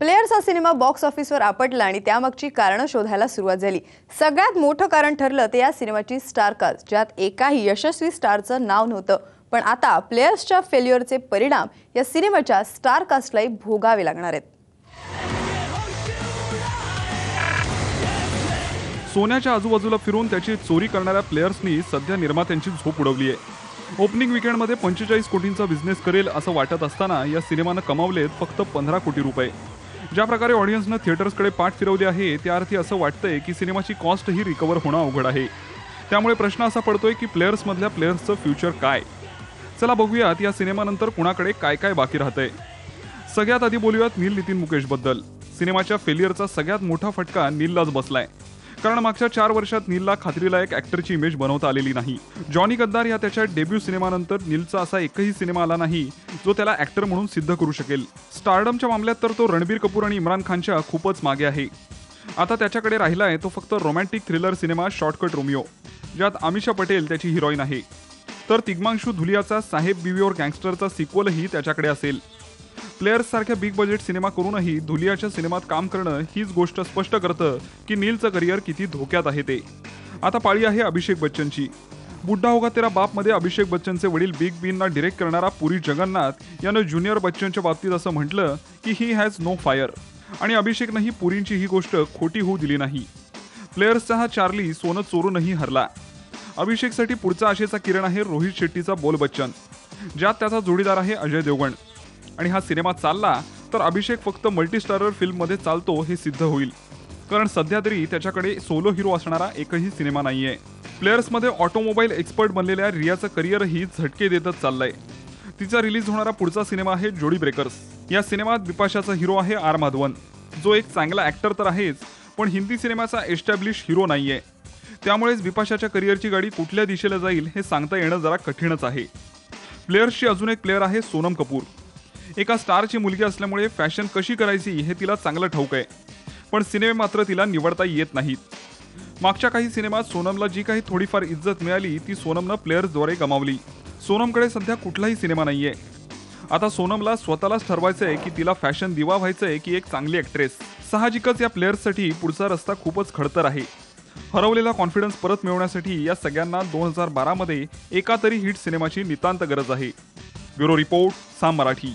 Players हा cinema box ऑफिसवर आपटला आणि त्यामागची कारणं शोधायला सुरुवात झाली. सगळ्यात मोठं कारण ठरलं ते या सिनेमाची स्टारकास्ट ज्यात एकाही यशस्वी स्टारचं नाव नव्हतं. पण आता प्लेयर्सच्या फेल्युअरचे परिणाम या सिनेमाच्या स्टारकास्टलाही भोगावे लागणार आहेत. सोन्याच्या आजूबाजूला फिरून त्याची चोरी करणाऱ्या प्लेयर्सनी सध्या निर्मात्यांची झोप उडवली आहे. ओपनिंग विकेंडमध्ये पंचेचाळीस कोटींचा बिझनेस करेल असं वाटत असताना या सिनेमानं कमावलेत फक्त पंधरा कोटी रुपये. ज्या प्रकारे ऑडियन्सनं थिएटर्सकडे पाठ फिरवली आहे त्या अर्थी असं वाटतंय की सिनेमाची कॉस्ट ही रिकवर होणं अवघड आहे. त्यामुळे प्रश्न असा पडतोय की प्लेयर्समधल्या प्लेयर्सचं फ्युचर काय? चला बघूयात या सिनेमानंतर कुणाकडे काय काय बाकी राहतंय. सगळ्यात आधी बोलूयात नील नितीन मुकेशबद्दल. सिनेमाच्या फेलियरचा सगळ्यात मोठा फटका नीललाच बसलाय. कारण मागच्या चार वर्षात नीलला खात्रीला एक ऍक्टरची इमेज बनवता आलेली नाही. जॉनी गद्दार या त्याच्या डेब्यू सिनेमानंतर नीलचा असा एकही सिनेमा आला नाही जो त्याला ऍक्टर म्हणून सिद्ध करू शकेल. स्टारडमच्या मामल्यात तर तो रणबीर कपूर आणि इम्रान खानच्या खूपच मागे आहे. आता त्याच्याकडे राहिलाय तो फक्त romantic thriller cinema shortcut Romeo ज्यात आमिषा पटेल त्याची हिरोईन आहे. तर तिग्मांशू धुलियाचा साहेब बिविओर गँगस्टरचा सिक्वलही त्याच्याकडे असेल. प्लेयर्स सारख्या बिग बजेट सिनेमा करूनही धुलियाच्या सिनेमात काम करणं हीच गोष्ट स्पष्ट करतं की नीलचं करिअर किती धोक्यात आहे ते. आता पाळी आहे अभिषेक बच्चनची. बुड्ढा होगा तेरा बापमध्ये अभिषेक बच्चनचे वडील बिग बींना डिरेक्ट करणारा पुरी जगन्नाथ यानं ज्युनियर बच्चनच्या बाबतीत असं म्हटलं की ही हॅज नो फायर आणि अभिषेकनंही पुरींची ही गोष्ट खोटी होऊ दिली नाही. प्लेयर्सचा हा चार्ली सोनं चोरूनही हरला. अभिषेकसाठी पुढचा आशेचा किरण आहे रोहित शेट्टीचा बोल बच्चन. ज्यात त्याचा जोडीदार आहे अजय देवगण. आणि हा सिनेमा चालला तर अभिषेक फक्त मल्टीस्टारर फिल्ममध्ये चालतो हे सिद्ध होईल. कारण सध्या तरी त्याच्याकडे सोलो हिरो असणारा एकही सिनेमा नाहीये. प्लेयर्समध्ये ऑटोमोबाईल एक्सपर्ट बनलेल्या रियाचं करिअरही झटके देतच चाललंय. तिचा रिलीज होणारा पुढचा सिनेमा आहे जोडी ब्रेकर्स. या सिनेमात बिपाशाचा हिरो आहे आर माधवन. जो एक चांगला ऍक्टर तर आहेच पण हिंदी सिनेमाचा एस्टॅब्लिश हिरो नाहीये. त्यामुळेच बिपाशाच्या करिअरची गाडी कुठल्या दिशेला जाईल हे सांगता येणं जरा कठीणच आहे. प्लेयर्सची अजून एक प्लेअर आहे सोनम कपूर. एका स्टारची मुलगी असल्यामुळे फॅशन कशी करायची हे तिला चांगलं ठाऊक आहे. पण सिनेमे मात्र तिला निवडता येत नाहीत. मागच्या काही सिनेमात सोनमला जी काही थोडीफार इज्जत मिळाली ती सोनमनं प्लेयर्सद्वारे गमावली. सोनमकडे सध्या कुठलाही सिनेमा नाही आहे आता सोनमला स्वतःलाच ठरवायचं आहे की तिला फॅशन दिवा व्हायचं आहे की एक चांगली ॲक्ट्रेस साहजिकच या प्लेयर्ससाठी पुढचा रस्ता खूपच खडतर आहे. हरवलेला कॉन्फिडन्स परत मिळवण्यासाठी या सगळ्यांना दोन हजार बारामध्ये एका तरी हिट सिनेमाची नितांत गरज आहे. Bureau report Saam Marathi.